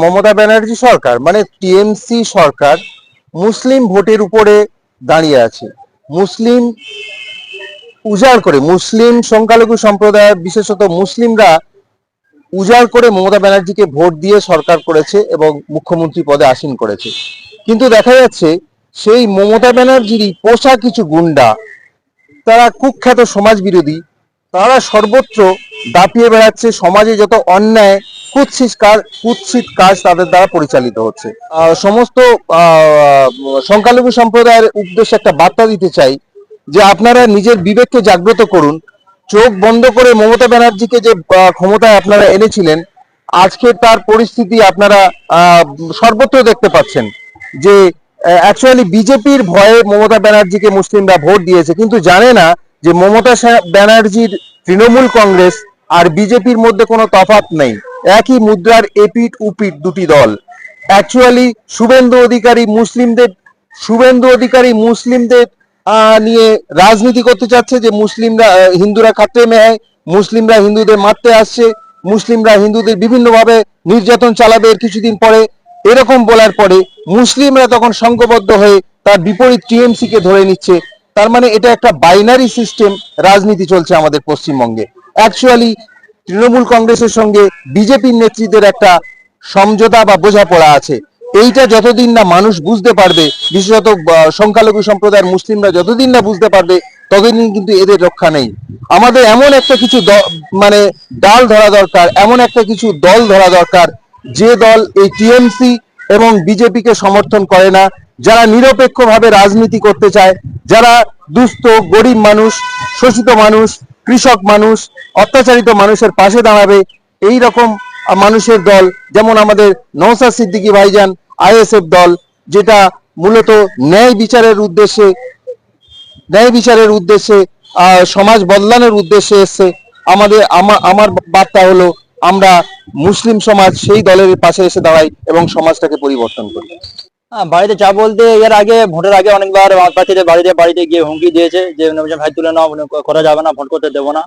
মমতা ব্যানার্জি সরকার মানে টিএমসি সরকার মুসলিম ভোটের উপরে দাঁড়িয়ে আছে। মুসলিম উজাড় করে, মুসলিম সংখ্যালঘু সম্প্রদায়, বিশেষত মুসলিমরা উজাড় করে মমতা ব্যানার্জিকে ভোট দিয়ে সরকার করেছে এবং মুখ্যমন্ত্রী পদে আসীন করেছে। কিন্তু দেখা যাচ্ছে সেই মমতা ব্যানার্জিরই পোষা কিছু গুন্ডা, তারা কুখ্যাত সমাজ বিরোধী তারা সর্বত্র দাপিয়ে বেড়াচ্ছে, সমাজে যত অন্যায় কুৎসিত কাজ কুৎসিত কাজ তাদের দ্বারা পরিচালিত হচ্ছে। সমস্ত সংখ্যালঘু সম্প্রদায়ের উদ্দেশ্যে একটা বার্তা দিতে চাই যে আপনারা নিজের বিবেককে জাগ্রত করুন। চোখ বন্ধ করে মমতা ব্যানার্জিকে যে ক্ষমতায় আপনারা এনেছিলেন, আজকে তার পরিস্থিতি আপনারা সর্বত্র দেখতে পাচ্ছেন যে অ্যাকচুয়ালি বিজেপির ভয়ে মমতা ব্যানার্জিকে মুসলিমরা ভোট দিয়েছে। কিন্তু জানে না যে মমতা ব্যানার্জির তৃণমূল কংগ্রেস আর বিজেপির মধ্যে কোনো তফাৎ নেই। একই মুদ্রার এপিট উপিট দুটি দল। অ্যাকচুয়ালি শুভেন্দু অধিকারী মুসলিমদের, শুভেন্দু অধিকারী মুসলিমদের নিয়ে রাজনীতি করতে চাচ্ছে যে মুসলিমরা হিন্দুরা খাতে মেয়ে, মুসলিমরা হিন্দুদের মারতে আসছে, মুসলিমরা হিন্দুদের বিভিন্নভাবে নির্যাতন চালাবে এর কিছুদিন পরে। এরকম বলার পরে মুসলিমরা তখন সংঘবদ্ধ হয়ে তার বিপরীত টিএমসি কে ধরে নিচ্ছে। তার মানে এটা একটা বাইনারি সিস্টেম রাজনীতি চলছে আমাদের পশ্চিমবঙ্গে। অ্যাকচুয়ালি তৃণমূল কংগ্রেসের সঙ্গে বিজেপির নেতৃত্বের একটা সমঝোতা বা বোঝাপড়া আছে। এইটা যতদিন না মানুষ বুঝতে পারবে, বিশেষত সংখ্যালঘু সম্প্রদায়ের মুসলিমরা যতদিন না বুঝতে পারবে, ততদিন কিন্তু এদের রক্ষা নেই। আমাদের এমন একটা কিছু মানে ডাল ধরা দরকার, এমন একটা কিছু দল ধরা দরকার, যে দল এই টিএমসি এবং বিজেপিকে সমর্থন করে না, যারা নিরপেক্ষভাবে রাজনীতি করতে চায়, যারা দুস্থ, গরিব মানুষ, শোষিত মানুষ কৃষক মানুষ, অত্যাচারিত মানুষের পাশে দাঁড়াবে। এই রকম মানুষের দল, যেমন আমাদের নওসাদ সিদ্দিকী ভাইজান, আইএসএফ দল, যেটা মূলত ন্যায় বিচারের উদ্দেশ্যে, ন্যায় বিচারের উদ্দেশ্যে সমাজ বদলানোর উদ্দেশ্যে এসছে। আমাদের আমার বার্তা হলো, আমরা মুসলিম সমাজ সেই দলের পাশে এসে দাঁড়াই এবং সমাজটাকে পরিবর্তন করি। বাড়িতে চা বলতে এর আগে, ভোটের আগে অনেকবার প্রার্থীদের বাড়িতে বাড়িতে গিয়ে হুমকি দিয়েছে যে ভাই, তুলে নাও করা যাবে না, ভোট করতে দেবো না।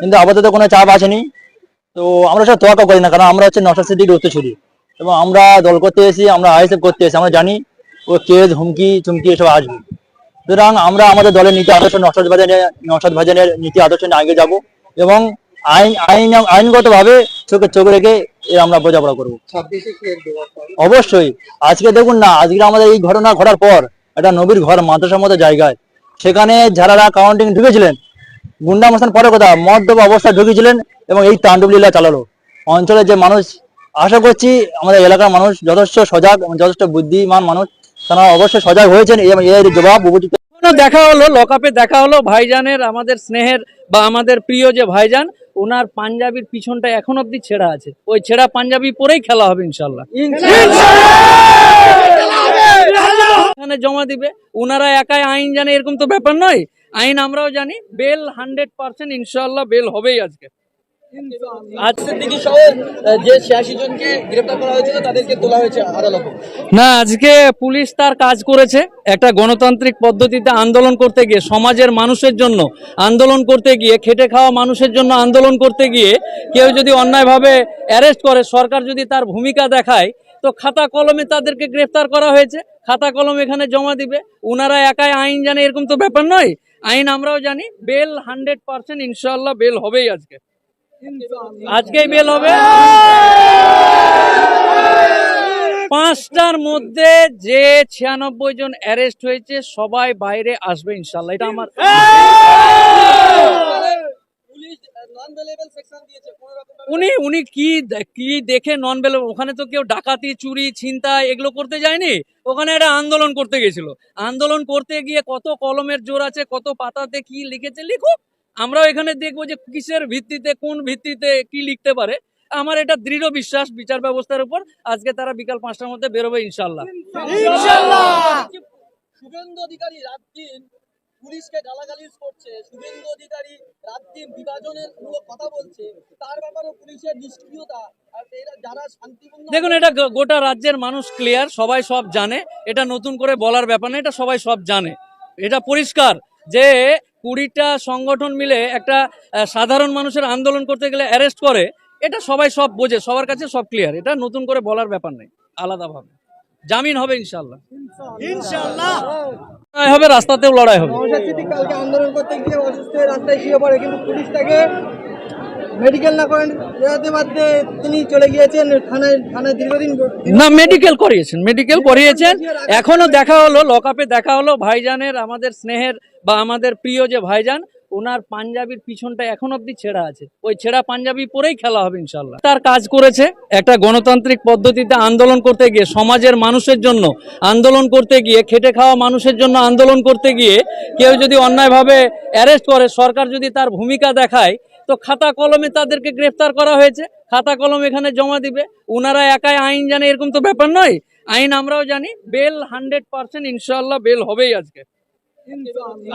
কিন্তু আপাতত কোনো চাপ আসেনি। তো আমরা সব তোয়াক্কা করি না, কারণ আমরা হচ্ছে নশা সিদ্দিক উত্তরসূরি এবং আমরা দল করতে এসেছি, আমরা আইএসএফ করতে এসেছি, আমরা জানি ও কেজ হুমকি, চুমকি এসব আসবে। সুতরাং আমরা আমাদের দলের নীতি আদর্শ নসাদ ভাজানের নসাদ ভাজানের নীতি আদর্শ নিয়ে আগে যাব এবং আইন আইন, আইনগতভাবে চোখে, চোখ রেখে আমরা বোঝাপড়া করব। অবশ্যই। আজকে দেখুন না আজকে আমাদের এই ঘটনা ঘটার পর একটা নবীর ঘর মাদ্রাসার মতো জায়গায়। সেখানে যারা কাউন্টিং ঢুকেছিলেন। গুন্ডা মস্তান পরে কথা মদ্যপ অবস্থায় ঢুকেছিলেন এবং এই তাণ্ডব লীলা চালালো। অঞ্চলের যে মানুষ আশা করছি আমাদের এলাকার মানুষ যথেষ্ট সজাগ এবং যথেষ্ট বুদ্ধিমান মানুষ তারা অবশ্যই সজাগ হয়েছেন এবং এর জবাব উপযুক্ত। দেখা হলো লকআপে দেখা হলো ভাইজানের আমাদের স্নেহের বা আমাদের প্রিয় যে ভাইজান ওনার পাঞ্জাবির পিছনটা এখন অব্দি ছেঁড়া আছে। ওই ছেঁড়া পাঞ্জাবি পরেই খেলা হবে ইনশাল্লাহ এখানে জমা দিবে। ওনারা একাই আইন জানে, এরকম তো ব্যাপার নয়। আইন আমরাও জানি। বেল হান্ড্রেড পার্সেন্ট ইনশাল্লাহ বেল হবেই আজকে। না, আজকে পুলিশ তার কাজ করেছে। একটা গণতান্ত্রিক পদ্ধতিতে আন্দোলন করতে গিয়ে, সমাজের মানুষের জন্য আন্দোলন করতে গিয়ে, খেটে খাওয়া মানুষের জন্য আন্দোলন করতে গিয়ে কেউ যদি অন্যায়ভাবে অ্যারেস্ট করে, সরকার যদি তার ভূমিকা দেখায়, তো খাতা কলমে তাদেরকে গ্রেফতার করা হয়েছে। খাতা কলম এখানে জমা দিবে। ওনারা একাই আইন জানে, এরকম তো ব্যাপার নয়। আইন আমরাও জানি। বেল হান্ড্রেড পার্সেন্ট ইনশাল্লাহ বেল হবেই আজকে। আজকেই বেল হবে। পাঁচটার মধ্যে যে ছিয়ানব্বই জন অ্যারেস্ট হয়েছে, সবাই বাইরে আসবে ইনশাল্লাহ এটা আমার উনি উনি কি কি দেখে নন বেল ওখানে তো কেউ ডাকাতি, চুরি ছিনতা এগুলো করতে যায়নি। ওখানে একটা আন্দোলন করতে গেছিল। আন্দোলন করতে গিয়ে কত কলমের জোর আছে, কত পাতাতে কি লিখেছে, লিখুক। আমরাও এখানে দেখব যে কিসের ভিত্তিতে কোন ভিত্তিতে কি লিখতে পারে। আমার এটা দৃঢ় বিশ্বাস বিচার ব্যবস্থার উপর। আজকে তারা বিকাল পাঁচটার মধ্যে বেরোবে ইনশাল্লাহ শুভেন্দু অধিকারী রাত দিন পুলিশকে গালাগালিজ করছে। শুভেন্দু অধিকারী রাত দিন বিভাজনের কথা বলছে। তার ব্যাপারে পুলিশের নিষ্ক্রিয়তা আর এরা যারা শান্তিপূর্ণ দেখুন এটা গোটা রাজ্যের মানুষ ক্লিয়ার সবাই সব জানে। এটা নতুন করে বলার ব্যাপার না এটা সবাই সব জানে। এটা পরিষ্কার যে কুড়িটা সংগঠন মিলে একটা সাধারণ মানুষের আন্দোলন করতে গেলে অ্যারেস্ট করে এটা সবাই সব বোঝে সবার কাছে সব ক্লিয়ার এটা নতুন করে বলার ব্যাপার নেই আলাদাভাবে। জামিন হবে ইনশাল্লাহ ইনশাল্লাহ হবে রাস্তাতেও লড়াই হবে। কালকে আন্দোলন করতে গিয়ে অসুস্থ রাস্তায় শুয়ে পড়ে কিন্তু পুলিশ তাকে মেডিকেল না করেন বাদে তিনি চলে গিয়েছেন থানায় থানায় দীর্ঘদিন না মেডিকেল করিয়েছেন মেডিকেল করিয়েছেন। এখনও দেখা হলো লকআপে দেখা হলো ভাইজানের আমাদের স্নেহের বা আমাদের প্রিয় যে ভাইজান ওনার পাঞ্জাবির পিছনটা এখন অব্দি ছেঁড়া আছে। ওই ছেঁড়া পাঞ্জাবি পরেই খেলা হবে ইনশাল্লাহ তার কাজ করেছে একটা গণতান্ত্রিক পদ্ধতিতে আন্দোলন করতে গিয়ে সমাজের মানুষের জন্য আন্দোলন করতে গিয়ে খেটে খাওয়া মানুষের জন্য আন্দোলন করতে গিয়ে কেউ যদি অন্যায়ভাবে অ্যারেস্ট করে সরকার যদি তার ভূমিকা দেখায় তো খাতা কলমে তাদেরকে গ্রেফতার করা হয়েছে। খাতা কলম এখানে জমা দিবে। ওনারা একাই আইন জানে, এরকম তো ব্যাপার নয়। আইন আমরাও জানি, বেল হান্ড্রেড পার্সেন্ট ইনশাল্লাহ বেল হবেই আজকে।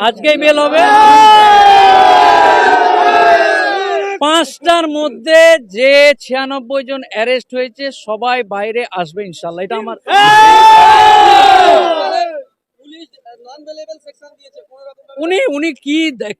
আজকেই বেল হবে। পাঁচটার মধ্যে যে ছিয়ানব্বই জন অ্যারেস্ট হয়েছে, সবাই বাইরে আসবে ইনশাল্লাহ এটা আমার পুলিশ নন ভেলেবল সেকশন দিয়েছে কোনো রকম উনি উনি কি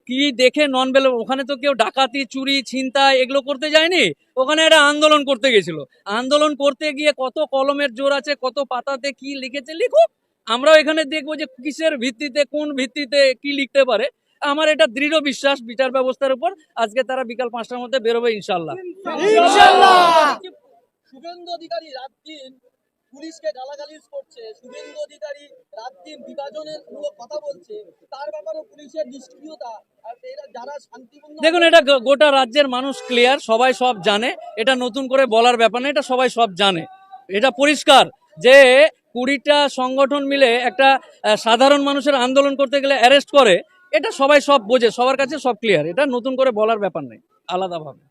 কি দেখে নন বেল ওখানে তো কেউ ডাকাতি চুরি ছিনতাই এগুলো করতে যায়নি? ওখানে একটা আন্দোলন করতে গেছিল। আন্দোলন করতে গিয়ে কত কলমের জোর আছে কত পাতাতে কি লিখেছে লিখুক আমরাও এখানে দেখব যে কিসের ভিত্তিতে কোন ভিত্তিতে কি লিখতে পারে। আমার এটা দৃঢ় বিশ্বাস বিচার ব্যবস্থার উপর। আজকে তারা বিকাল পাঁচটার মধ্যে বেরোবে ইনশাল্লাহ শুভেন্দু অধিকারী রাত দিন পুলিশকে গালাগালিজ করছে, শুভেন্দু অধিকারী রাত দিন বিভাজনের মূলক কথা বলছে, তার ব্যাপারে পুলিশের নিষ্ক্রিয়তা দেখুন, এটা গোটা রাজ্যের মানুষ ক্লিয়ার সবাই সব জানে, এটা নতুন করে বলার ব্যাপার না, এটা সবাই সব জানে। এটা পরিষ্কার যে কুড়িটা সংগঠন মিলে একটা সাধারণ মানুষের আন্দোলন করতে গেলে অ্যারেস্ট করে, এটা সবাই সব বোঝে, সবার কাছে সব ক্লিয়ার এটা নতুন করে বলার ব্যাপার নেই, আলাদাভাবে।